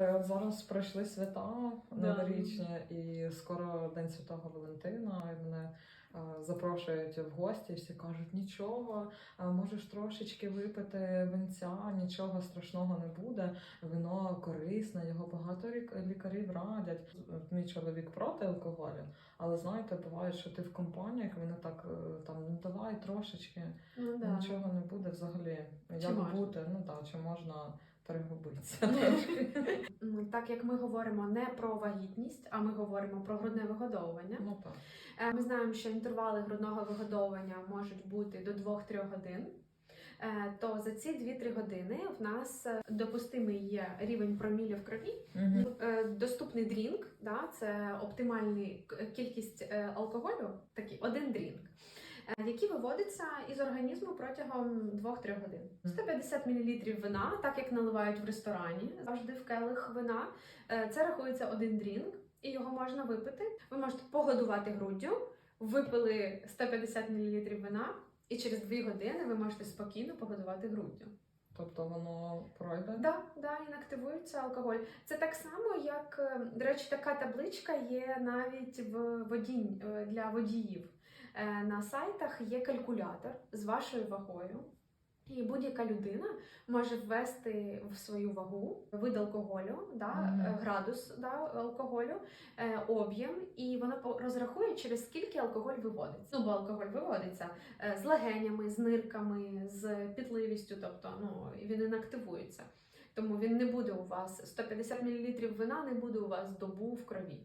Е, Зараз пройшли свята новорічні, і скоро День Святого Валентина. І мене е, запрошують в гості. Всі кажуть, нічого, е, можеш трошечки випити винця, нічого страшного не буде. Вино корисне, його багато лік- лікарів радять. Мій чоловік проти алкоголю, але знаєте, буває, що ти в компаніях вони так там ну давай трошечки, Ну, да. нічого не буде взагалі. Чи Як можна? бути? Ну так, чи можна трошки. М, Так як ми говоримо не про вагітність, а ми говоримо про грудне вигодовування. Ну так. Е, Ми знаємо, що інтервали грудного вигодовування можуть бути до 2-3 годин. Е, То за ці 2-3 години в нас е, допустимий є рівень промілля в крові. Угу. Доступний дрінк, да, це оптимальна кількість алкоголю, такий один дрінк, е, виводяться виводиться із організму протягом 2-3 годин. 150 мл вина, так як наливають в ресторані, завжди в келих вина. Е, Це рахується один дрінк, і його можна випити. Ви можете погодувати груддю, випили 150 мл вина, і через 2 години ви можете спокійно погодувати груддю. Тобто воно пройде? Да, да, інактивується алкоголь. Це так само, як е, до речі, така табличка є навіть в водінь е, для водіїв. Е, На сайтах є калькулятор з вашою вагою. І будь-яка людина може ввести в свою вагу вид алкоголю, да, Мгм. е, градус да, алкоголю, е, об'єм, і вона розрахує, через скільки алкоголь виводиться. Ну, бо алкоголь виводиться е, з легенями, з нирками, з пітливістю, тобто ну, він інактивується. Тому він не буде у вас 150 мл вина не буде у вас добу в крові.